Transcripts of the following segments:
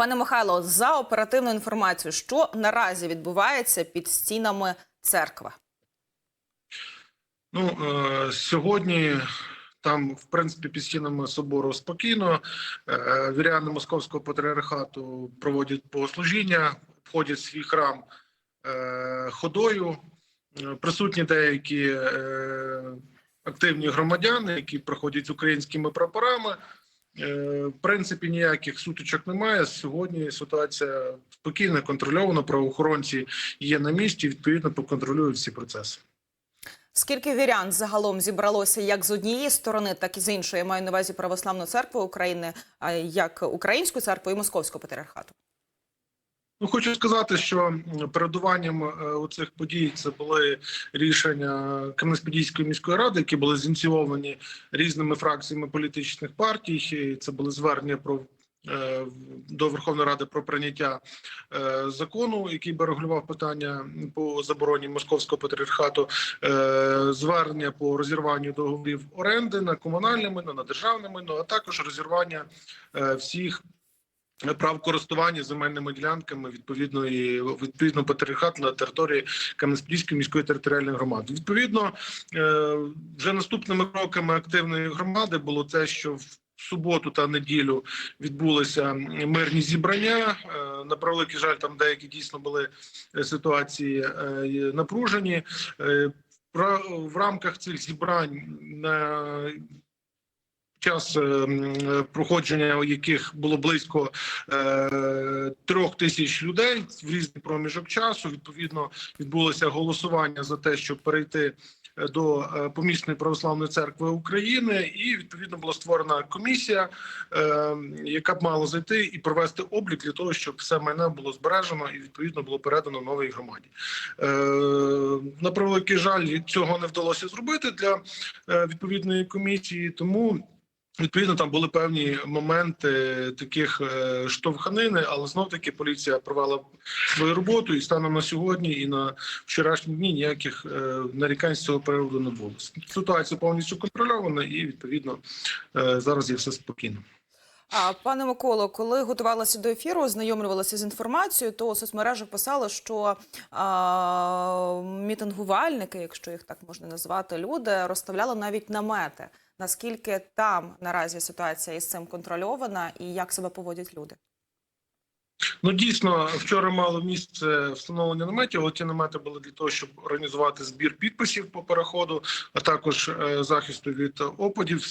Пане Михайло, за оперативну інформацію, що наразі відбувається під стінами церкви? Ну е, сьогодні там, в принципі, під стінами собору спокійно. Е, Віряни Московського патріархату проводять богослужіння, входять свій храм е, ходою. Е, Присутні деякі активні громадяни, які проходять з українськими прапорами. Е, В принципі, ніяких сутичок немає. Сьогодні ситуація спокійна, контрольована. Правоохоронці є на місці. Відповідно, поконтролюють всі процеси. Скільки вірян загалом зібралося як з однієї сторони, так і з іншої? Я маю на увазі Православну церкву України, як Українську церкву і Московського патріархату. Ну, хочу сказати, що передуванням е, у цих подій це були рішення Кам'янець-Подільської міської ради, які були зініційовані різними фракціями політичних партій. Це були звернення про е, до Верховної Ради про прийняття е, закону, який би регулював питання по забороні московського патріархату, звернення по розірванню договорів оренди на комунальне майно, на державне майно, а також розірвання всіх прав користування земельними ділянками відповідної відповідно патріархату на території Кам'янець-Подільської міської територіальної громади. Відповідно, е, вже наступними кроками активної громади було те, що в суботу та неділю відбулися мирні зібрання. Е, На превеликий жаль, там деякі дійсно були е, ситуації напружені. В рамках цих зібрань на час е, м, проходження яких було близько е, трьох тисяч людей в різний проміжок часу. Відповідно, відбулося голосування за те, щоб перейти е, до е, помісної православної церкви України, і відповідно була створена комісія, е, яка б мала зайти і провести облік для того, щоб все майно було збережено і відповідно було передано новій громаді. Е, На превеликий жаль, цього не вдалося зробити для е, відповідної комісії, тому. Відповідно, там були певні моменти таких е, штовханини, але знов таки поліція провела свою роботу, і станом на сьогодні і на вчорашні дні ніяких е, нарікань з цього приводу не було. Ситуація повністю контрольована, і відповідно е, зараз є все спокійно. А пане Миколо, коли готувалася до ефіру, ознайомлювалася з інформацією, то у соцмережах писали, що а, мітингувальники, якщо їх так можна назвати, люди розставляли навіть намети. Наскільки там наразі ситуація із цим контрольована, і як себе поводять люди? Ну дійсно, вчора мало місце встановлення наметів, але ті намети були для того, щоб організувати збір підписів по переходу, а також е, захисту від опадів.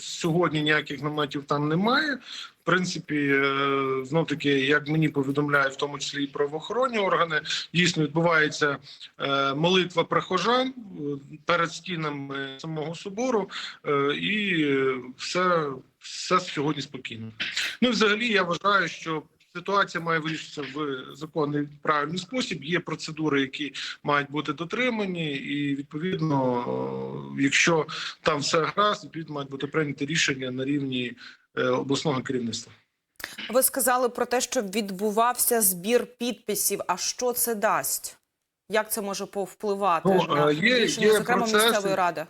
Сьогодні ніяких наметів там немає. В принципі, е, знов таки, як мені повідомляють, в тому числі і правоохоронні органи, дійсно відбувається е, молитва прихожан перед стінами самого собору, і все, все сьогодні спокійно. Ну, взагалі, я вважаю, що ситуація має вирішитися в законний правильний спосіб. Є процедури, які мають бути дотримані, і відповідно, якщо там все гаразд, відповідно мають бути прийняті рішення на рівні е, обласного керівництва. Ви сказали про те, що відбувався збір підписів. А що це дасть? Як це може повпливати Ну, на е, є- рішення, є зокрема процеси. місцевої ради?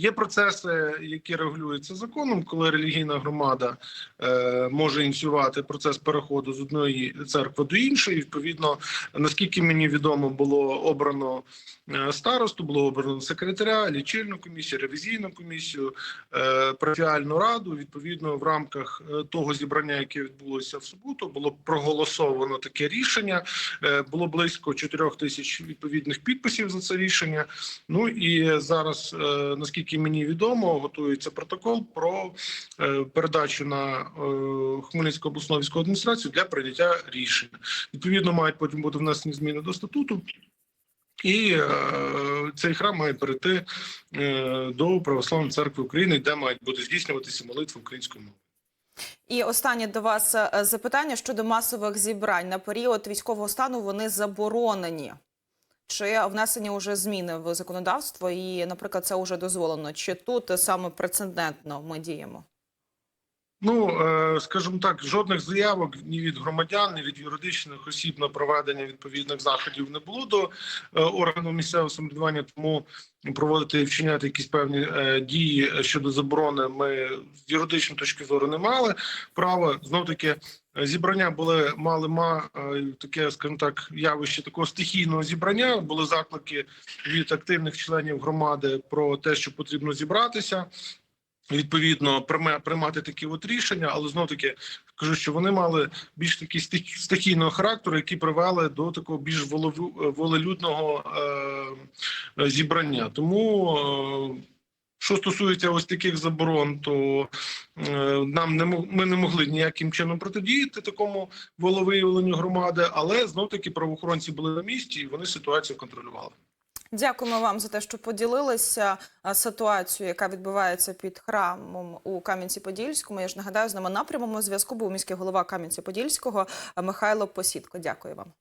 Є процеси, які регулюються законом, коли релігійна громада е, може ініціювати процес переходу з одної церкви до іншої. Відповідно, наскільки мені відомо, було обрано е, старосту, було обрано секретаря, лічильну комісію, ревізійну комісію, е, парафіальну раду. Відповідно, в рамках е, того зібрання, яке відбулося в суботу, було проголосовано таке рішення. Е, було близько 4 тисяч відповідних підписів за це рішення. Ну і зараз, е, наскільки мені відомо, готується протокол про е, передачу на е, Хмельницьку обласну військову адміністрацію для прийняття рішення. Відповідно, мають потім бути внесені зміни до статуту. І е, цей храм має перейти е, до Православної церкви України, де мають бути здійснюватися молитви українською мовою. І останнє до вас е, запитання щодо масових зібрань на період військового стану. Вони заборонені. Чи внесені вже зміни в законодавство, і, наприклад, це вже дозволено? Чи тут саме прецедентно ми діємо? Ну, е, скажімо так, жодних заявок ні від громадян, ні від юридичних осіб на проведення відповідних заходів не було до е, органу місцевого самоврядування. Тому проводити і вчиняти якісь певні е, дії щодо заборони ми з юридичної точки зору не мали права. Знов таки зібрання були мали ма таке, скажімо так, явище такого стихійного зібрання. Були заклики від активних членів громади про те, що потрібно зібратися відповідно приймати такі от рішення, але знов таки кажу, що вони мали більш такі стих- стихійного характеру, які привели до такого більш волелюдного е, зібрання. Тому е, що стосується ось таких заборон, то е, нам не ми не могли ніяким чином протидіяти такому волевиявленню громади, але знов таки правоохоронці були на місці і вони ситуацію контролювали. Дякуємо вам за те, що поділилися ситуацією, яка відбувається під храмом у Кам'янці-Подільському. Я ж нагадаю, з нами на прямому зв'язку був міський голова Кам'янці-Подільського Михайло Посідко. Дякую вам.